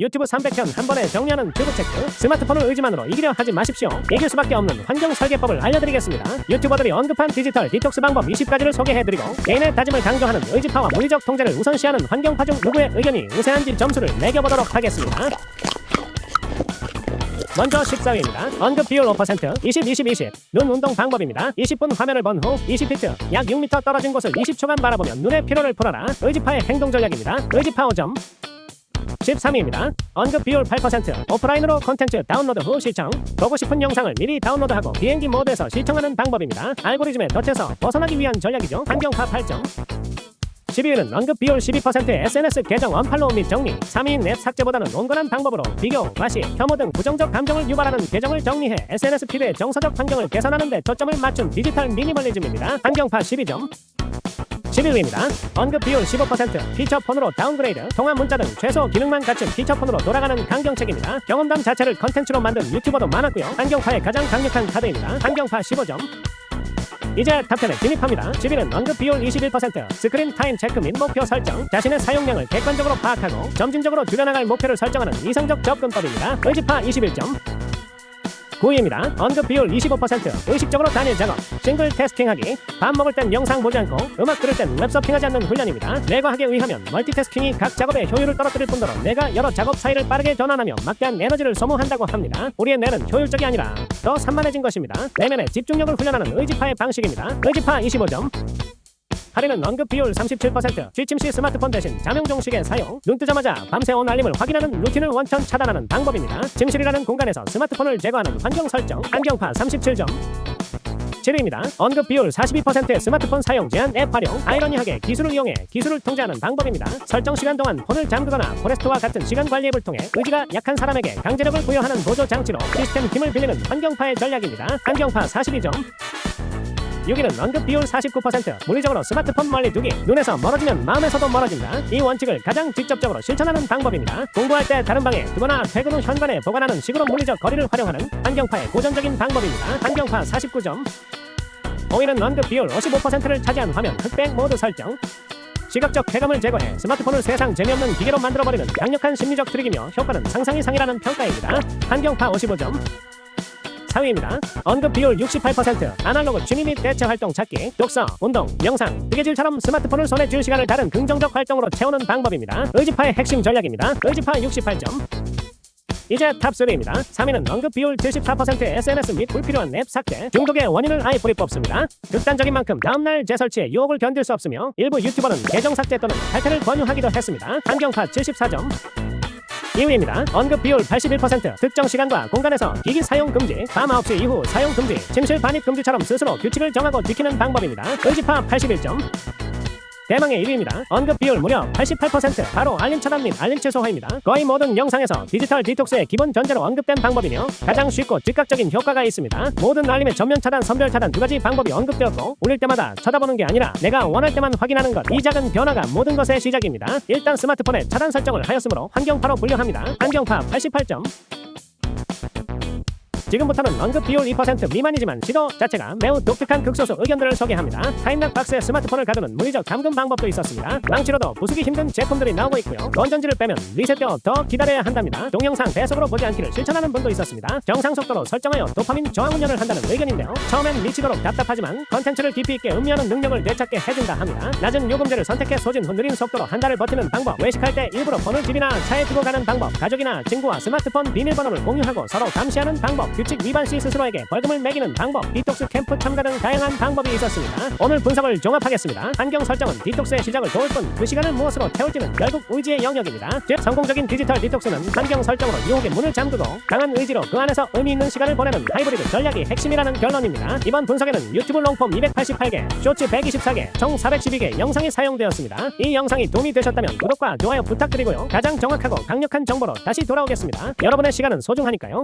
유튜브 300편 한 번에 정리하는 튜브체크 스마트폰을 의지만으로 이기려 하지 마십시오 이길 수밖에 없는 환경 설계법을 알려드리겠습니다 유튜버들이 언급한 디지털 디톡스 방법 20가지를 소개해드리고 개인의 다짐을 강조하는 의지파와 물리적 통제를 우선시하는 환경파 중 누구의 의견이 우세한지 점수를 매겨보도록 하겠습니다 먼저 14위입니다. 언급 비율 5%, 20, 20, 20. 눈 운동 방법입니다. 20분 화면을 본 후 20피트, 약 6m 떨어진 곳을 20초간 바라보며 눈의 피로를 풀어라. 의지파의 행동 전략입니다. 의지파 5점. 13위입니다. 언급 비율 8%, 오프라인으로 콘텐츠 다운로드 후 시청. 보고 싶은 영상을 미리 다운로드하고 비행기 모드에서 시청하는 방법입니다. 알고리즘에 덫에서 벗어나기 위한 전략이죠. 환경파 8점. 12위는 언급 비율 12%의 SNS 계정 언팔로우 및 정리 3위인 앱 삭제보다는 온건한 방법으로 비교, 과시, 혐오 등 부정적 감정을 유발하는 계정을 정리해 SNS 피드의 정서적 환경을 개선하는 데 초점을 맞춘 디지털 미니멀리즘입니다. 환경파 12점 11위입니다. 언급 비율 15%, 피처폰으로 다운그레이드, 통화 문자 등 최소 기능만 갖춘 피처폰으로 돌아가는 강경책입니다. 경험담 자체를 컨텐츠로 만든 유튜버도 많았고요. 환경파의 가장 강력한 카드입니다. 환경파 15점 이제 탑10에 진입합니다. 10위는 언급 비율 21%, 스크린 타임 체크 및 목표 설정, 자신의 사용량을 객관적으로 파악하고 점진적으로 줄여나갈 목표를 설정하는 이성적 접근법입니다. 의지파 21점. 9위입니다. 언급 비율 25%, 의식적으로 단일 작업, 싱글 테스팅하기, 밥 먹을 땐 영상 보지 않고 음악 들을 땐 웹서핑하지 않는 훈련입니다. 뇌과학에 의하면 멀티태스킹이 각 작업의 효율을 떨어뜨릴 뿐더러 뇌가 여러 작업 사이를 빠르게 전환하며 막대한 에너지를 소모한다고 합니다. 우리의 뇌는 효율적이 아니라 더 산만해진 것입니다. 내면의 집중력을 훈련하는 의지파의 방식입니다. 의지파 25점. 할인은 언급 비율 37%, 취침 시 스마트폰 대신 자명 종식의 사용, 눈 뜨자마자 밤새 온 알림을 확인하는 루틴을 원천 차단하는 방법입니다. 침실이라는 공간에서 스마트폰을 제거하는 환경 설정, 환경파 37점. 7위입니다. 언급 비율 42%의 스마트폰 사용 제한 앱 활용, 아이러니하게 기술을 이용해 기술을 통제하는 방법입니다. 설정 시간 동안 폰을 잠그거나 포레스트와 같은 시간 관리 앱을 통해 의지가 약한 사람에게 강제력을 부여하는 보조 장치로 시스템 힘을 빌리는 환경파의 전략입니다. 환경파 42점. 6위는 언급 비율 49%, 물리적으로 스마트폰 멀리 두기, 눈에서 멀어지면 마음에서도 멀어진다. 이 원칙을 가장 직접적으로 실천하는 방법입니다. 공부할 때 다른 방에 두거나 퇴근 후 현관에 보관하는 식으로 물리적 거리를 활용하는 환경파의 고전적인 방법입니다. 환경파 49점. 5위는 언급 비율 55%를 차지한 화면 흑백 모드 설정. 시각적 쾌감을 제거해 스마트폰을 세상 재미없는 기계로 만들어버리는 강력한 심리적 트릭이며 효과는 상상 이상이라는 평가입니다. 환경파 55점. 4위입니다. 언급 비율 68%, 아날로그 취미 및 대체 활동 찾기, 독서, 운동, 영상, 뜨개질처럼 스마트폰을 손에 쥘 시간을 다른 긍정적 활동으로 채우는 방법입니다. 의지파의 핵심 전략입니다. 의지파 68점. 이제 탑3입니다. 3위는 언급 비율 74%의 SNS 및 불필요한 앱 삭제, 중독의 원인을 아예 뿌리 뽑습니다. 극단적인 만큼 다음날 재설치에 유혹을 견딜 수 없으며 일부 유튜버는 계정 삭제 또는 탈퇴를 권유하기도 했습니다. 환경파 74점. 2위입니다. 언급 비율 81% 특정 시간과 공간에서 기기 사용 금지, 밤 9시 이후 사용 금지, 침실 반입 금지처럼 스스로 규칙을 정하고 지키는 방법입니다. 의지파 81점. 대망의 1위입니다. 언급 비율 무려 88% 바로 알림 차단 및 알림 취소화입니다. 거의 모든 영상에서 디지털 디톡스의 기본 전제로 언급된 방법이며 가장 쉽고 즉각적인 효과가 있습니다. 모든 알림의 전면 차단, 선별 차단 두 가지 방법이 언급되었고 울릴 때마다 쳐다보는 게 아니라 내가 원할 때만 확인하는 것 이 작은 변화가 모든 것의 시작입니다. 일단 스마트폰에 차단 설정을 하였으므로 환경파로 분류합니다. 환경파 88점. 지금부터는 언급 비율 2% 미만이지만 시도 자체가 매우 독특한 극소수 의견들을 소개합니다. 타임락 박스에 스마트폰을 가두는 물리적 감금 방법도 있었습니다. 망치로도 부수기 힘든 제품들이 나오고 있고요. 건전지를 빼면 리셋되어 더 기다려야 한답니다. 동영상 배속으로 보지 않기를 실천하는 분도 있었습니다. 정상 속도로 설정하여 도파민 저항 운전을 한다는 의견인데요. 처음엔 미치도록 답답하지만 컨텐츠를 깊이 있게 음미하는 능력을 되찾게 해준다 합니다. 낮은 요금제를 선택해 소진 후 느린 속도로 한 달을 버티는 방법, 외식할 때 일부러 폰을 집이나 차에 두고 가는 방법, 가족이나 친구와 스마트폰 비밀번호를 공유하고 서로 감시하는 방법, 규칙 위반 시 스스로에게 벌금을 매기는 방법, 디톡스 캠프 참가 등 다양한 방법이 있었습니다. 오늘 분석을 종합하겠습니다. 환경 설정은 디톡스의 시작을 도울 뿐 그 시간을 무엇으로 태울지는 결국 의지의 영역입니다. 즉 성공적인 디지털 디톡스는 환경 설정으로 유혹의 문을 잠그고 강한 의지로 그 안에서 의미 있는 시간을 보내는 하이브리드 전략이 핵심이라는 결론입니다. 이번 분석에는 유튜브 롱폼 288개, 쇼츠 124개, 총 412개 영상이 사용되었습니다. 이 영상이 도움이 되셨다면 구독과 좋아요 부탁드리고요. 가장 정확하고 강력한 정보로 다시 돌아오겠습니다. 여러분의 시간은 소중하니까요.